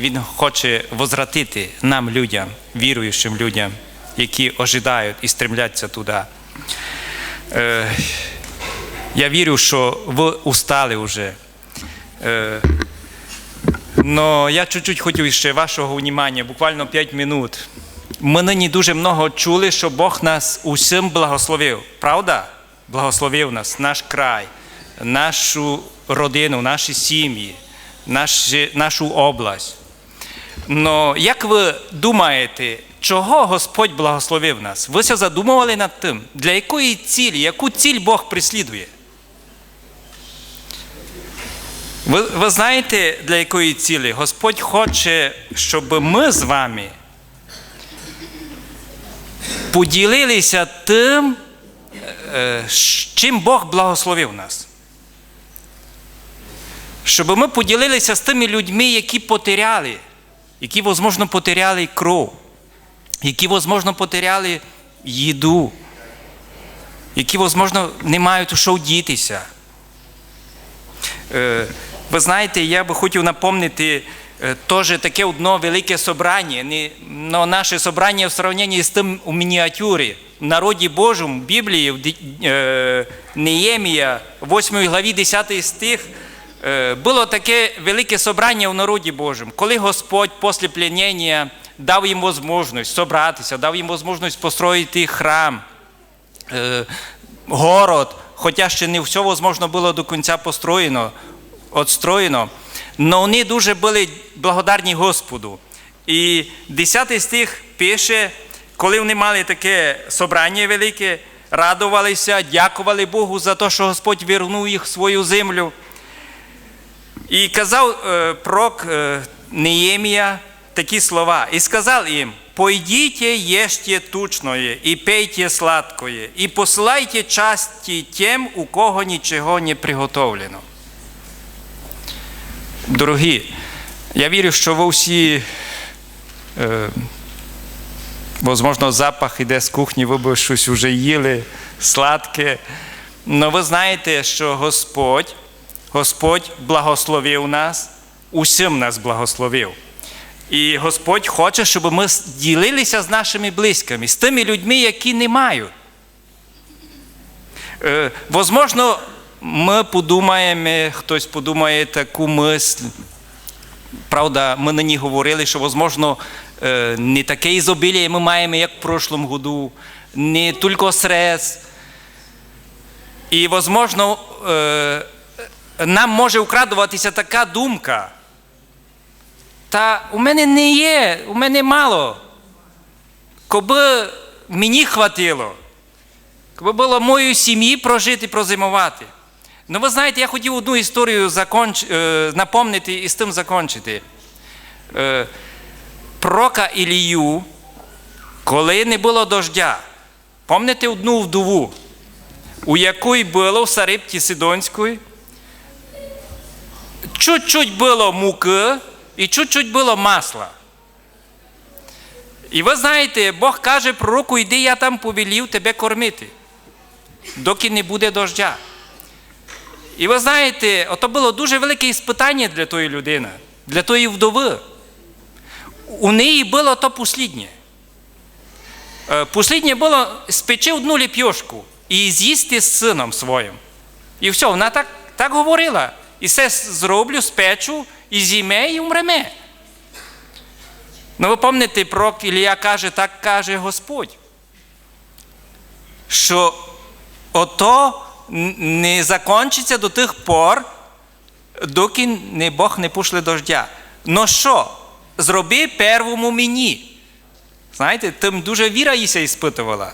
Він хоче возвратити нам, людям, віруючим людям, які ожидають і стремляться туди. Е, я вірю, що ви устали вже. Е, но я чуть-чуть хотів ще вашого внимання, буквально 5 минут. Ми нині дуже много чули, що Бог нас усім благословив. Правда? Благословив нас, наш край, нашу родину, наші сім'ї, нашу область. Но як ви думаєте, чого Господь благословив нас? Ви се задумували над тим, для якої цілі, яку ціль Бог преслідує? Ви, ви знаєте, для якої цілі? Господь хоче, щоб ми з вами поділилися тим, е, чим Бог благословив нас. Щоб ми поділилися з тими людьми, які потеряли, які, можливо, потеряли кров, які, можливо, потеряли їду, які, можливо, не мають у що дітися. Е, Ви знаєте, я би хотів напомнити е, теж таке одно велике собрання. Не, наше собрання в сравненні з тим у мініатюрі. В народі Божому, в Біблії, в е, Неємія, 8 главі 10 стих, було таке велике собрання в народі Божому, коли Господь після пленення дав їм можливість собратися, дав їм можливість построїти храм, е, город, хоча ще не все можливо було до кінця построєно, отстроєно, але вони дуже були благодарні Господу. І 10 стих пише, коли вони мали таке собрання велике, радувалися, дякували Богу за те, що Господь вернув їх в свою землю. І казав е, пророк е, Неємія такі слова. І сказав їм: «Пойдите, ешьте тучное, і пейте сладкое, і посилайте часті тим, у кого нічого не приготовлено. Дорогі, я вірю, що ви всі, е, можливо, запах іде з кухні, ви б щось вже їли, сладке. Але ви знаєте, що Господь, Господь благословив нас, усім нас благословив. І Господь хоче, щоб ми ділилися з нашими близькими, з тими людьми, які не мають. Е, Возможно, ми подумаємо, хтось подумає таку мисль. Правда, ми нині говорили, що, можливо, е, не таке ізобілія ми маємо, як в прошлому году, не тільки средств. І, можливо, е, нам може вкрадуватися така думка. Та у мене не є, у мене мало. Коби мені хватило, коби було моїй сім'ї прожити, прозимувати. Ну, ви знаєте, я хотів одну історію законч... е, напомнити і з тим закінчити. Е, Пророка Ілію, коли не було дождя, пам'ятаєте одну вдову, у якої було в Сарипті Сидонської, чуть-чуть було муки і чуть-чуть було масла. І ви знаєте, Бог каже пророку, іди, я там повелів тебе кормити, доки не буде дождя. І ви знаєте, ото було дуже велике іспитання для тої людини, для тої вдови. У неї було то посліднє. Е, Посліднє було спечи одну ліпьошку і з'їсти з сином своїм. І все, вона так, так говорила. І все зроблю, спечу, і зійме, і умреме. Ну, ви пам'ятаєте, пророк Ілія каже, так каже Господь. Що ото не закінчиться до тих пор, доки не Бог не пошле дождя. Ну що, зроби первому мені. Знаєте, тим дуже віра їся іспитувала.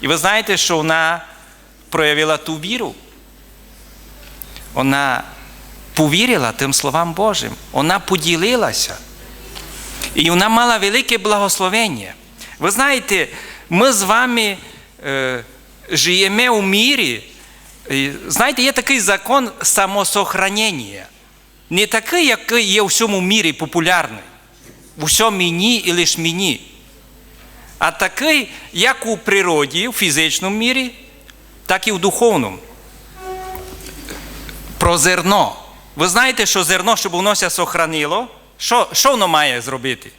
І ви знаєте, що вона проявила ту віру. Вона повірила тим словам Божим. Вона поділилася. І вона мала велике благословення. Ви знаєте, ми з вами е, живемо у мірі. І, знаєте, є такий закон самосохранення. Не такий, який є у всьому мірі популярний. В усьому мені і лише мені. А такий, як у природі, у фізичному мірі, так і в духовному. Про зерно. Ви знаєте, що зерно, щоб воно ся сохранило, Що, що воно має зробити?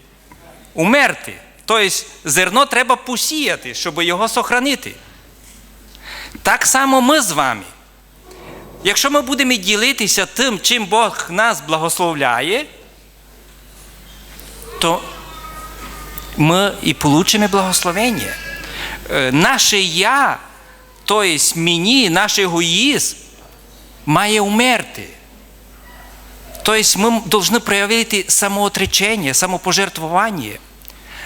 Умерти. Тобто зерно треба посіяти, щоб його сохранити. Так само ми з вами. Якщо ми будемо ділитися тим, чим Бог нас благословляє, то ми і получимо благословення. Е, Наше я, тобто мені, наш егоїзм, має умерти. Тобто ми повинні проявити самоотречення, самопожертвування.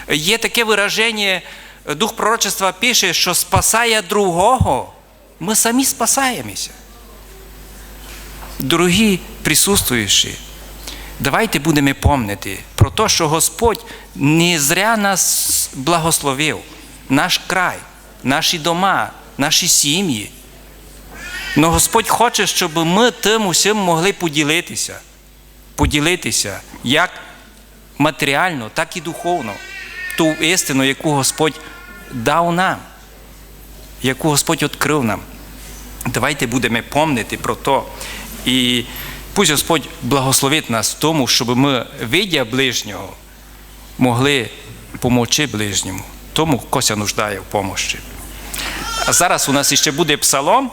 Є таке вираження, дух пророчества пише, що спасає другого, ми самі спасаємося. Дорогі присутствуючі, давайте будемо пам'ятати про те, що Господь не зря нас благословив, наш край, наші дома, наші сім'ї. Но Господь хоче, щоб ми тим усім могли поділитися. Поділитися як матеріально, так і духовно. Ту істину, яку Господь дав нам, яку Господь відкрив нам. Давайте будемо пам'ятати про то. І пусть Господь благословить нас в тому, щоб ми, видя ближнього, могли помочи ближньому, тому, кося нуждає в помощі. А зараз у нас ще буде псалом.